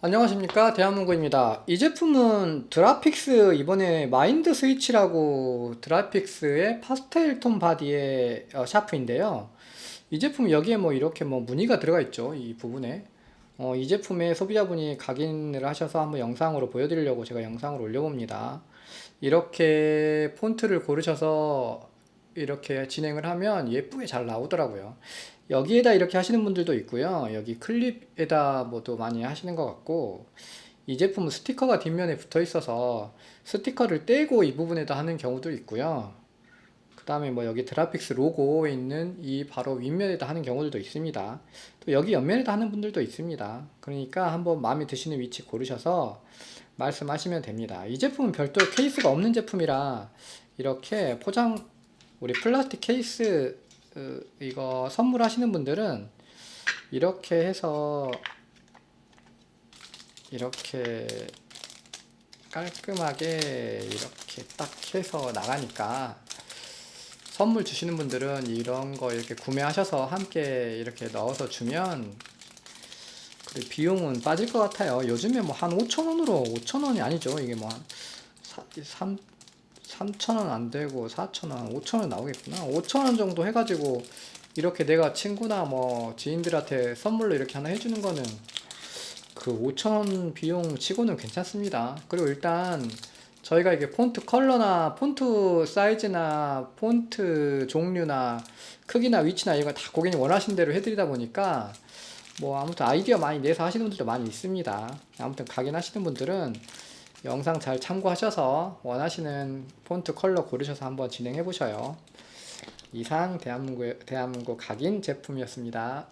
안녕하십니까. 대한문구입니다. 이 제품은 드라픽스 이번에 마인드 스위치라고 드라픽스의 파스텔 톤 바디의 어, 샤프인데요. 이 제품 여기에 뭐 이렇게 뭐 무늬가 들어가 있죠 이 부분에. 어, 이 제품에 소비자분이 각인을 하셔서 한번 영상으로 보여드리려고 제가 영상을 올려봅니다. 이렇게 폰트를 고르셔서 이렇게 진행을 하면 예쁘게 잘 나오더라고요. 여기에다 이렇게 하시는 분들도 있고요. 여기 클립에다 뭐도 많이 하시는 것 같고, 이 제품은 스티커가 뒷면에 붙어 있어서 스티커를 떼고 이 부분에다 하는 경우도 있고요. 그 다음에 뭐 여기 드라픽스 로고에 있는 이 바로 윗면에다 하는 경우들도 있습니다. 또 여기 옆면에다 하는 분들도 있습니다. 그러니까 한번 마음에 드시는 위치 고르셔서 말씀하시면 됩니다. 이 제품은 별도 케이스가 없는 제품이라 이렇게 포장 우리 플라스틱 케이스 으, 이거 선물하시는 분들은 이렇게 해서 이렇게 깔끔하게 이렇게 딱 해서 나가니까 선물 주시는 분들은 이런 거 이렇게 구매하셔서 함께 이렇게 넣어서 주면 그 비용은 빠질 것 같아요. 요즘에 뭐 한 5,000원으로 5,000원이 아니죠. 이게 뭐 한 3, 3,000원 안 되고 4,000원, 5,000원 나오겠구나. 5,000원 정도 해가지고 이렇게 내가 친구나 뭐 지인들한테 선물로 이렇게 하나 해주는 거는 그 5,000원 비용 치고는 괜찮습니다. 그리고 일단 저희가 이게 폰트 컬러나 폰트 사이즈나 폰트 종류나 크기나 위치나 이런 거 다 고객님 원하시는 대로 해드리다 보니까 뭐 아무튼 아이디어 많이 내서 하시는 분들도 많이 있습니다. 아무튼 각인하시는 분들은 영상 잘 참고하셔서 원하시는 폰트 컬러 고르셔서 한번 진행해 보셔요. 이상 대한민국 대한민국 각인 제품이었습니다.